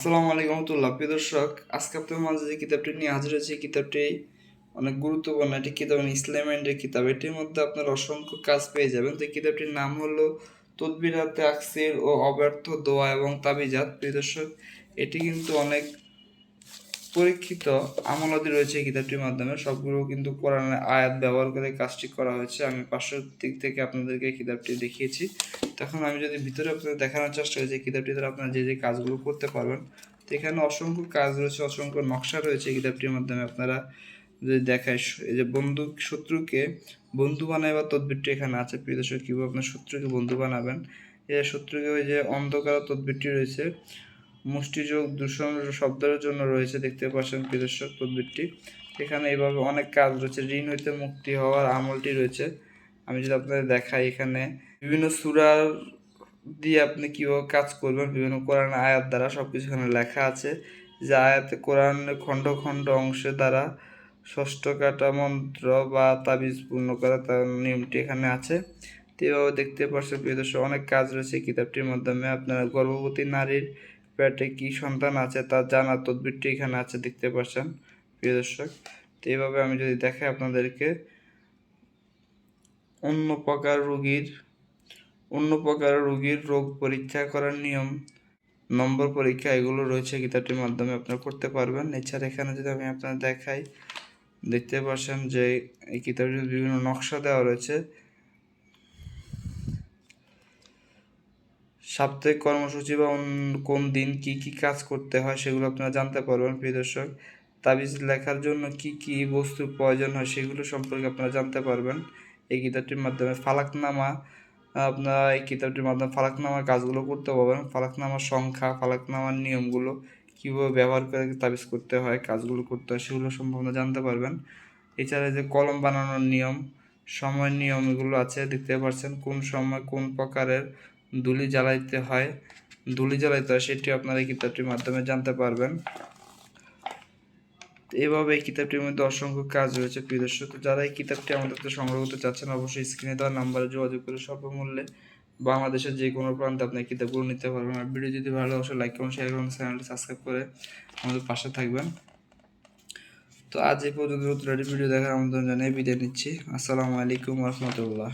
আসসালামু আলাইকুম রহমতুল্লাহ। প্রিয় দর্শক, আজকে আপনাদের মাঝে যে কিতাবটি নিয়ে হাজির হয়েছে কিতাবটি অনেক গুরুত্বপূর্ণ। একটি কিতাব ইসলামের কিতাব। এটির মধ্যে আপনার অসংখ্য কাজ পেয়ে যাবেন। তো এই কিতাবটির নাম হলো তদবিরাতে আকসির ও অব্যর্থ দোয়া এবং তাবিজাত। প্রিয় দর্শক, এটি কিন্তু অনেক পরীক্ষিত আমলাদি রয়েছে এই কিতাবটির মাধ্যমে। সবগুলো কিন্তু কোরআনের আয়াত ব্যবহার করে কাজটি করা হয়েছে। আমি পাশের দিক থেকে আপনাদেরকে কিতাবটি দেখিয়েছি। তখন আমি যদি ভিতরে আপনাদের দেখানোর চেষ্টা করি যে কিতাবটি দ্বারা আপনারা যে যে কাজগুলো করতে পারবেন, তো এখানে অসংখ্য কাজ রয়েছে, অসংখ্য নকশা রয়েছে এই কিতাবটির মাধ্যমে আপনারা যদি দেখায় এই যে বন্ধু শত্রুকে বন্ধু বানায় বা এখানে আছে। প্রিয় দর্শক, কীভাবে আপনার শত্রুকে বন্ধু বানাবেন? যে শত্রুকে ওই যে অন্ধকার তদবিরটি রয়েছে মুষ্টিযোগ দূষণ শব্দের জন্য রয়েছে, দেখতে পাচ্ছেন দর্শক তদবিরটি। এখানে এইভাবে অনেক কাজ রয়েছে। ঋণ হইতে মুক্তি হওয়ার আমলটি রয়েছে। আমি যদি আপনাদের দেখাই এখানে, বিভিন্ন সুরার দিয়ে আপনি কীভাবে কাজ করবেন, বিভিন্ন কোরআন আয়াত দ্বারা সব কিছু এখানে লেখা আছে। যে আয়াতে কোরআনের খণ্ড খণ্ড অংশের দ্বারা ষষ্ঠ কাটা মন্ত্র বা তাবিজ পূর্ণ করা তার নিয়মটি এখানে আছে। তো দেখতে পাচ্ছেন প্রিয় অনেক কাজ রয়েছে। কিতাবটির মাধ্যমে আপনারা গর্ভবতী নারীর পেটে কি সন্তান আছে তার জানার তদবিরটি এখানে আছে, দেখতে পাচ্ছেন, প্রিয় দর্শক। তো এইভাবে আমি যদি দেখাই আপনাদেরকে, অন্য প্রকার রোগীর, অন্য প্রকার রোগীর রোগ পরীক্ষা করার নিয়ম, নম্বর পরীক্ষা, এগুলো রয়েছে কিতাবটির মাধ্যমে আপনারা করতে পারবেন। এছাড়া এখানে যদি আমি আপনার দেখাই, দেখতে পাচ্ছেন যে এই কিতাবটির বিভিন্ন নকশা দেওয়া রয়েছে। সাপ্তাহিক কর্মসূচি বা কোন দিন কি কি কাজ করতে হয় সেগুলো আপনারা জানতে পারবেন, প্রিয় দর্শক। তাবিজ লেখার জন্য কি কি বস্তুর প্রয়োজন হয় সেগুলো সম্পর্কে আপনারা জানতে পারবেন। এই কিতাবটির মাধ্যমে ফালাকনামা, আপনারা এই কিতাবটির মাধ্যমে ফালাকনামার কাজগুলো করতে পারবেন। ফালাকনামার সংখ্যা, ফালাকনামার নিয়মগুলো কীভাবে ব্যবহার করে তাবিজ করতে হয়, কাজগুলো করতে হয় সেগুলো সম্পর্কে জানতে পারবেন। এছাড়া যে কলম বানানোর নিয়ম সময় নিয়ম এগুলো আছে, দেখতে পাচ্ছেন কোন সময় কোন প্রকারের দুলি জ্বালাইতে হয়। দুলি জ্বালাইতে হয়, সেটি আপনারা কিতাবটির মাধ্যমে জানতে পারবেন। তো এভাবে এই কিতাবটির মধ্যে অসংখ্য কাজ রয়েছে, প্রিয় দর্শক। তো যারা এই কিতাবটি আমাদের কাছে সংগ্রহ করতে চাচ্ছেন, অবশ্যই স্ক্রিনে দেওয়া নাম্বারে যোগাযোগ করে স্বল্প মূল্যে বাংলাদেশের যে কোনো প্রান্তে আপনি কিতাবগুলো নিতে পারবেন। আর ভিডিও যদি ভালো অবশ্যই লাইক করুন শেয়ার করুন চ্যানেলটি সাবস্ক্রাইব করে আমাদের পাশে থাকবেন। তো আজ এই পর্যন্ত ভিডিও দেখার আমন্ত্রণ জানিয়ে বিদায় নিচ্ছি। আসসালামু আলাইকুম রহমতুল্লাহ।